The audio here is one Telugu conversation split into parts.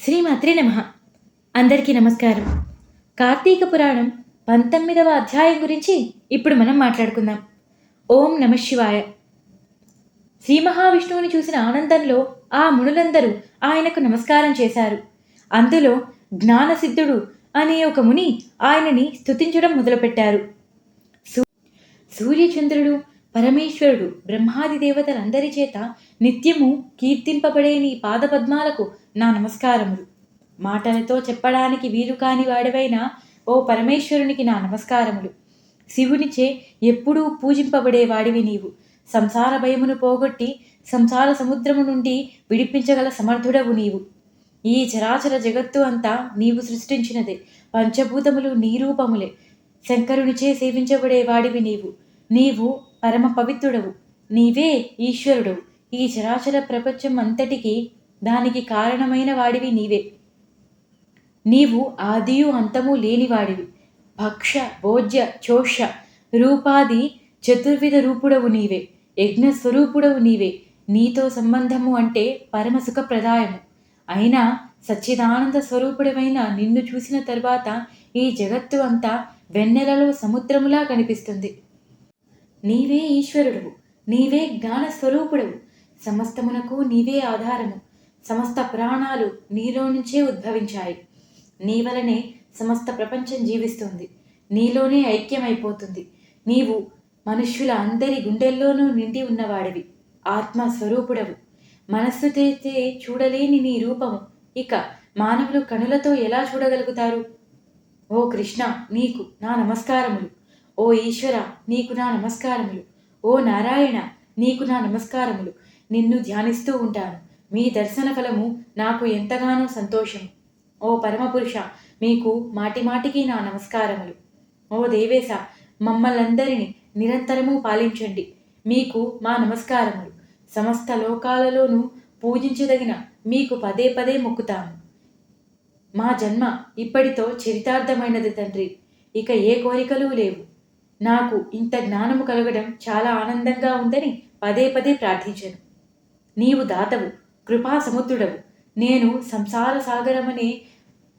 శ్రీమాత్రే నమ. అందరికీ నమస్కారం. కార్తీక పురాణం పంతొమ్మిదవ అధ్యాయం గురించి ఇప్పుడు మనం మాట్లాడుకుందాం. ఓం నమ శివాయ. శ్రీ మహావిష్ణువుని చూసిన ఆనందంలో ఆ మునులందరూ ఆయనకు నమస్కారం చేశారు. అందులో జ్ఞానసిద్ధుడు అనే ఒక ముని ఆయనని స్తుతించడం మొదలుపెట్టారు. సూర్యచంద్రుడు పరమేశ్వరుడు బ్రహ్మాది దేవతలందరి చేత నిత్యము కీర్తింపబడే నీ పాదపద్మాలకు నా నమస్కారములు. మాటలతో చెప్పడానికి వీలు కాని వాడివైన ఓ పరమేశ్వరునికి నా నమస్కారములు. శివునిచే ఎప్పుడూ పూజింపబడే వాడివి నీవు. సంసార భయమును పోగొట్టి సంసార సముద్రము నుండి విడిపించగల సమర్థుడవు నీవు. ఈ చరాచర జగత్తు అంతా నీవు సృష్టించినదే. పంచభూతములు నీ రూపములే. శంకరునిచే సేవించబడే వాడివి నీవు. నీవు పరమ పవిత్రుడవు. నీవే ఈశ్వరుడు ఈ చరాచర ప్రపంచం అంతటికి దానికి కారణమైన వాడివి నీవే. నీవు ఆదియు అంతము లేనివాడివి. భక్ష భోజ్య చోష రూపాది చతుర్విధ రూపుడవు నీవే. యజ్ఞ స్వరూపుడవు నీవే. నీతో సంబంధము అంటే పరమ సుఖప్రదాయము అయినా సచ్చిదానంద స్వరూపుడమైన నిన్ను చూసిన తర్వాత ఈ జగత్తు అంతా వెన్నెలలో సముద్రములా కనిపిస్తుంది. నీవే ఈశ్వరుడవు నీవే జ్ఞాన స్వరూపుడవు సమస్తమునకు నీవే ఆధారము. సమస్త ప్రాణాలు నీలో నుంచే ఉద్భవించాయి. నీ వలనే సమస్త ప్రపంచం జీవిస్తుంది. నీలోనే ఐక్యమైపోతుంది. నీవు మనుష్యుల అందరి గుండెల్లోనూ నిండి ఉన్నవాడివి. ఆత్మ స్వరూపుడవు. మనస్సు తెస్తే చూడలేని నీ రూపము. ఇక మానవులు కనులతో ఎలా చూడగలుగుతారు? ఓ కృష్ణ నీకు నా నమస్కారములు. ఓ ఈశ్వర నీకు నా నమస్కారములు. ఓ నారాయణ నీకు నా నమస్కారములు. నిన్ను ధ్యానిస్తూ ఉంటాను. మీ దర్శన ఫలము నాకు ఎంతగానో సంతోషం ఓ పరమపురుష మీకు మాటిమాటికి నా నమస్కారములు. ఓ దేవేశ మమ్మల్నందరినీ నిరంతరము పాలించండి. మీకు మా నమస్కారములు. సమస్త లోకాలలోనూ పూజించదగిన మీకు పదే పదే మొక్కుతాము మా జన్మ ఇప్పటితో చరితార్థమైనది తండ్రి. ఇక ఏ కోరికలు లేవు. నాకు ఇంత జ్ఞానము కలగడం చాలా ఆనందంగా ఉందని పదే పదే ప్రార్థించను. నీవు దాతవు కృపా సముద్రుడవు. నేను సంసార సాగరమనే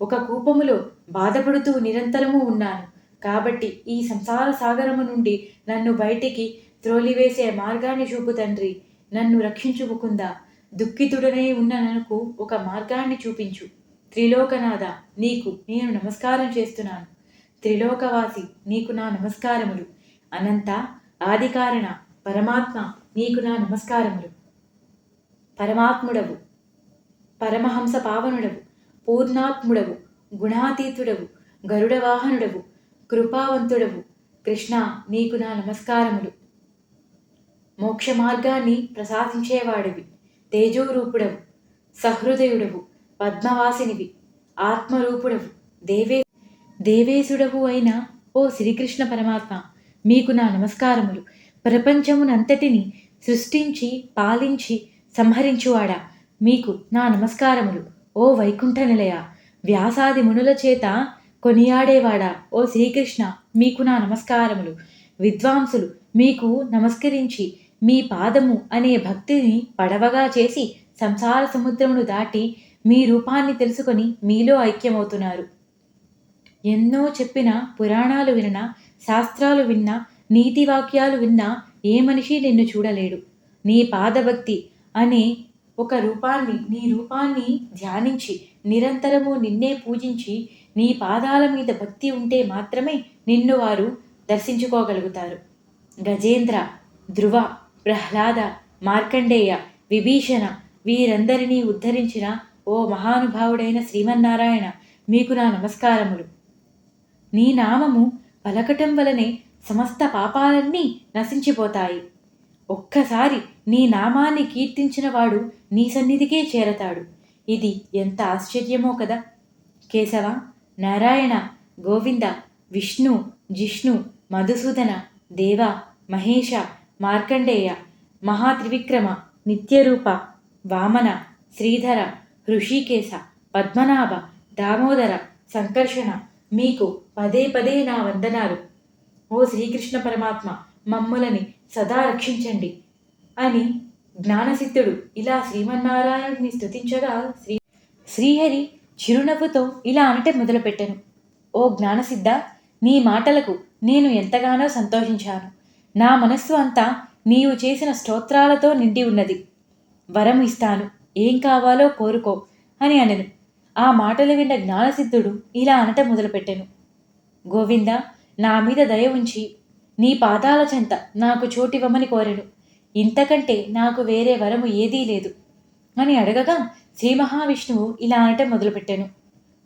ఒక కూపములో బాధపడుతూ నిరంతరము ఉన్నాను. కాబట్టి ఈ సంసార సాగరము నుండి నన్ను బయటికి త్రోలివేసే మార్గాన్ని చూపు తండ్రి. నన్ను రక్షించుకుందా దుఃఖితుడనే ఉన్న నన్నుకు ఒక మార్గాన్ని చూపించు. త్రిలోకనాథ నీకు నేను నమస్కారం చేస్తున్నాను. త్రిలోకవాసి నీకు నా నమస్కారములు. అనంత ఆదికారణ పరమాత్మ నీకు నా నమస్కారములు. పరమాత్ముడవు పరమహంస పావనుడవు పూర్ణాత్ముడవు గుణాతీతుడవు గరుడవాహనుడవు కృపావంతుడవు. కృష్ణ నీకు నా నమస్కారములు. మోక్ష మార్గాన్ని ప్రసాదించేవాడివి తేజోరూపుడవు సహృదయుడవు పద్మవాసినివి ఆత్మరూపుడవు దేవే దేవేశుడవు అయిన ఓ శ్రీకృష్ణ పరమాత్మ మీకు నా నమస్కారములు. ప్రపంచమునంతటిని సృష్టించి పాలించి సంహరించువాడా? మీకు నా నమస్కారములు. ఓ వైకుంఠ నిలయ వ్యాసాది మునుల చేత కొనియాడేవాడా? ఓ శ్రీకృష్ణ మీకు నా నమస్కారములు. విద్వాంసులు మీకు నమస్కరించి మీ పాదము అనే భక్తిని పడవగా చేసి సంసార సముద్రమును దాటి మీ రూపాన్ని తెలుసుకొని మీలో ఐక్యమవుతున్నారు. ఎన్నో చెప్పిన పురాణాలు విన్నా శాస్త్రాలు విన్నా నీతి వాక్యాలు విన్నా ఏ మనిషి నిన్ను చూడలేడు. నీ పాదభక్తి అనే ఒక రూపాన్ని నీ రూపాన్ని ధ్యానించి నిరంతరము నిన్నే పూజించి నీ పాదాల మీద భక్తి ఉంటే మాత్రమే నిన్ను వారు దర్శించుకోగలుగుతారు. గజేంద్ర ధ్రువ ప్రహ్లాద మార్కండేయ విభీషణ వీరందరినీ ఉద్ధరించిన ఓ మహానుభావుడైన శ్రీమన్నారాయణ మీకు నా నమస్కారములు. నీ నామము పలకటం వలనే సమస్త పాపాలన్నీ నశించిపోతాయి. ఒక్కసారి నీ నామాన్ని కీర్తించినవాడు నీ సన్నిధికే చేరతాడు. ఇది ఎంత ఆశ్చర్యమో కదా. కేశవ నారాయణ గోవింద విష్ణు జిష్ణు మధుసూదన దేవ మహేష మార్కండేయ మహాత్రివిక్రమ నిత్యరూప వామన శ్రీధర హృషికేశ పద్మనాభ దామోదర సంకర్షణ మీకు పదే పదే నా వందనాలు. ఓ శ్రీకృష్ణ పరమాత్మ మమ్ములని సదా రక్షించండి అని జ్ఞానసిద్ధుడు ఇలా శ్రీమన్నారాయణుని స్థుతించగా శ్రీ శ్రీహరి చిరునవ్వుతో ఇలా అనటే మొదలుపెట్టెను. ఓ జ్ఞానసిద్ధ నీ మాటలకు నేను ఎంతగానో సంతోషించాను. నా మనస్సు అంతా నీవు చేసిన స్తోత్రాలతో నిండి ఉన్నది. వరం ఇస్తాను. ఏం కావాలో కోరుకో అని అనను. ఆ మాటలు విన్న జ్ఞానసిద్ధుడు ఇలా అనట మొదలుపెట్టెను. గోవింద నా మీద దయ ఉంచి నీ పాదాల చెంత నాకు చోటివ్వమని కోరెను. ఇంతకంటే నాకు వేరే వరము ఏదీ లేదు అని అడగగా శ్రీ మహావిష్ణువు ఇలా అనటం మొదలుపెట్టాను.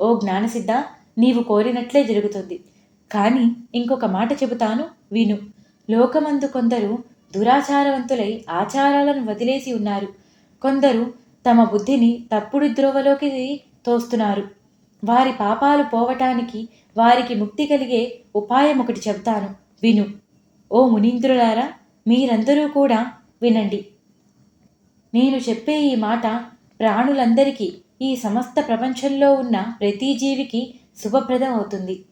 ఓ జ్ఞానసిద్ధ నీవు కోరినట్లే జరుగుతుంది. కానీ ఇంకొక మాట చెబుతాను విను. లోకమందు కొందరు దురాచారవంతులై ఆచారాలను వదిలేసి ఉన్నారు. కొందరు తమ బుద్ధిని తప్పుడు ద్రోవలోకి తోస్తున్నారు. వారి పాపాలు పోవటానికి వారికి ముక్తి కలిగే ఉపాయం ఒకటి చెబుతాను. విను. ఓ మునీంద్రులారా మీరందరూ కూడా వినండి. నేను చెప్పే ఈ మాట ప్రాణులందరికీ ఈ సమస్త ప్రపంచంలో ఉన్న ప్రతి జీవికి శుభప్రదం అవుతుంది.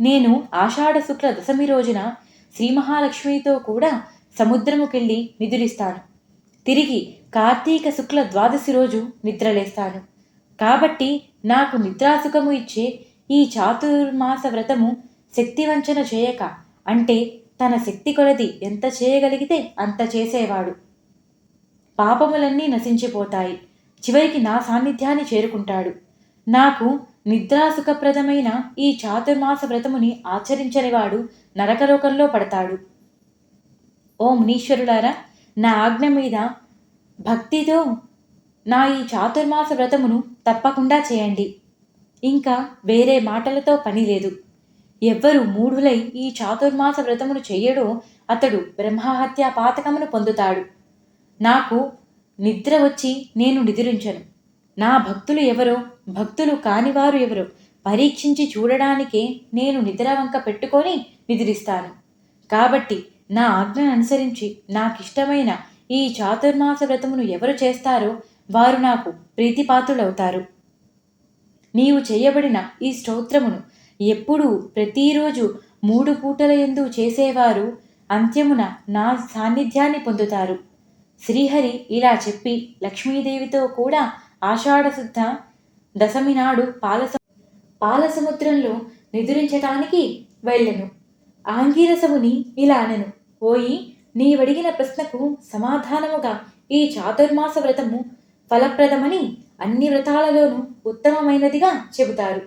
నేను ఆషాఢ శుక్ల దశమి రోజున శ్రీ మహాలక్ష్మితో కూడా సముద్రముకెళ్ళి నిద్రిస్తాను. తిరిగి కార్తీక శుక్ల ద్వాదశి రోజు నిద్రలేస్తాను. కాబట్టి నాకు నిద్రాసుఖము ఇచ్చే ఈ చాతుర్మాస వ్రతము శక్తివంచన చేయక అంటే తన శక్తి కొలది ఎంత చేయగలిగితే అంత చేసేవాడు. పాపములన్నీ నశించిపోతాయి. చివరికి నా సాన్నిధ్యాన్ని చేరుకుంటాడు. నాకు నిద్రాసుఖప్రదమైన ఈ చాతుర్మాస వ్రతముని ఆచరించనివాడు నరకలోకంలో పడతాడు. ఓ మునీశ్వరులారా నా ఆజ్ఞ మీద భక్తితో నా ఈ చాతుర్మాస వ్రతమును తప్పకుండా చేయండి. ఇంకా వేరే మాటలతో పని లేదు. ఎవ్వరు మూఢులై ఈ చాతుర్మాస వ్రతమును చెయ్యడో అతడు బ్రహ్మహత్యా పాతకమును పొందుతాడు. నాకు నిద్ర వచ్చి నేను నిద్రించను. నా భక్తులు ఎవరో భక్తులు కానివారు ఎవరో పరీక్షించి చూడడానికే నేను నిద్ర వంక పెట్టుకొని నిద్రిస్తాను. కాబట్టి నా ఆజ్ఞను అనుసరించి నాకిష్టమైన ఈ చాతుర్మాస వ్రతమును ఎవరు చేస్తారో వారు నాకు ప్రీతిపాత్రులవుతారు. నీవు చేయబడిన ఈ స్తోత్రమును ఎప్పుడూ ప్రతిరోజు మూడు పూటల ఎందు చేసేవారు అంత్యమున నా సాన్నిధ్యాన్ని పొందుతారు. శ్రీహరి ఇలా చెప్పి లక్ష్మీదేవితో కూడా ఆషాఢశుద్ధ దశమి నాడు పాలస పాలసముద్రంలో నిదురించటానికి వెళ్ళెను. ఆంగీరసముని ఇలా అనెను ఓయి నీవడిగిన ప్రశ్నకు సమాధానముగా ఈ చాతుర్మాస వ్రతము ఫలప్రదమని అన్ని వ్రతాలలోనూ ఉత్తమమైనదిగా చెబుతారు.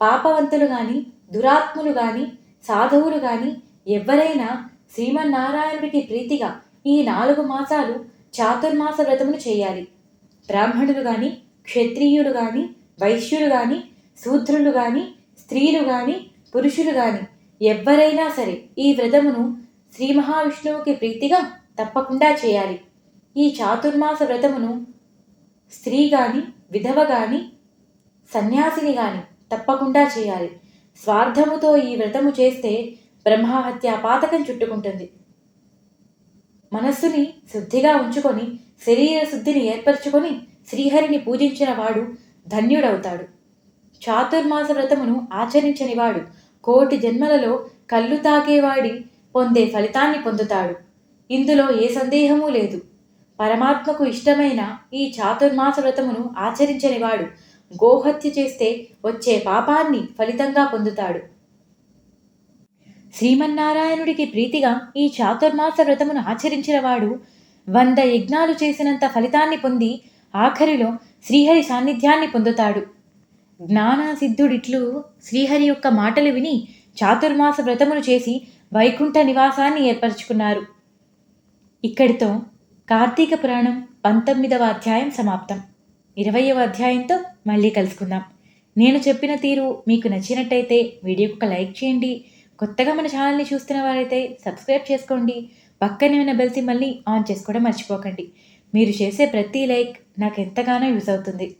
పాపవంతులు గాని దురాత్ములు గాని సాధువులు గాని ఎవరైనా శ్రీమన్నారాయణుడికి ప్రీతిగా ఈ నాలుగు మాసాలు చాతుర్మాస వ్రతమును చేయాలి. బ్రాహ్మణులు గాని క్షత్రియులు గాని వైశ్యులు గాని శూద్రులు గాని స్త్రీలు గాని పురుషులు గాని ఎవ్వరైనా సరే ఈ వ్రతమును శ్రీ మహావిష్ణువుకి ప్రీతిగా తప్పకుండా చేయాలి. ఈ చాతుర్మాస వ్రతమును స్త్రీ కానీ విధవ కానీ సన్యాసిని కానీ తప్పకుండా చేయాలి. స్వార్థముతో ఈ వ్రతము చేస్తే బ్రహ్మహత్య పాతకం చుట్టుకుంటుంది. మనస్సుని శుద్ధిగా ఉంచుకొని శరీర శుద్ధిని ఏర్పరచుకొని శ్రీహరిని పూజించిన వాడు ధన్యుడవుతాడు. చాతుర్మాస వ్రతమును ఆచరించని వాడు కోటి జన్మలలో కళ్ళు తాగేవాడి పొందే ఫలితాన్ని పొందుతాడు. ఇందులో ఏ సందేహమూ లేదు. పరమాత్మకు ఇష్టమైన ఈ చాతుర్మాస వ్రతమును ఆచరించనివాడు గోహత్య చేస్తే వచ్చే పాపాన్ని ఫలితంగా పొందుతాడు. శ్రీమన్నారాయణుడికి ప్రీతిగా ఈ చాతుర్మాస వ్రతమును ఆచరించినవాడు వంద యజ్ఞాలు చేసినంత ఫలితాన్ని పొంది ఆఖరిలో శ్రీహరి సాన్నిధ్యాన్ని పొందుతాడు. జ్ఞానసిద్ధుడిట్లు శ్రీహరి యొక్క మాటలు విని చాతుర్మాస వ్రతమును చేసి వైకుంఠ నివాసాన్ని ఏర్పరచుకున్నారు. ఇక్కడితో కార్తీక పురాణం పంతొమ్మిదవ అధ్యాయం సమాప్తం. ఇరవయవ అధ్యాయంతో మళ్ళీ కలుసుకుందాం. నేను చెప్పిన తీరు మీకు నచ్చినట్టయితే వీడియోకి ఒక లైక్ చేయండి. కొత్తగా మన ఛానల్ని చూస్తున్న వారైతే సబ్స్క్రైబ్ చేసుకోండి. పక్కనే ఉన్న బెల్ మళ్ళీ ఆన్ చేసుకోవడం మర్చిపోకండి. మీరు చేసే ప్రతి లైక్ నాకు ఎంతగానో యూస్ అవుతుంది.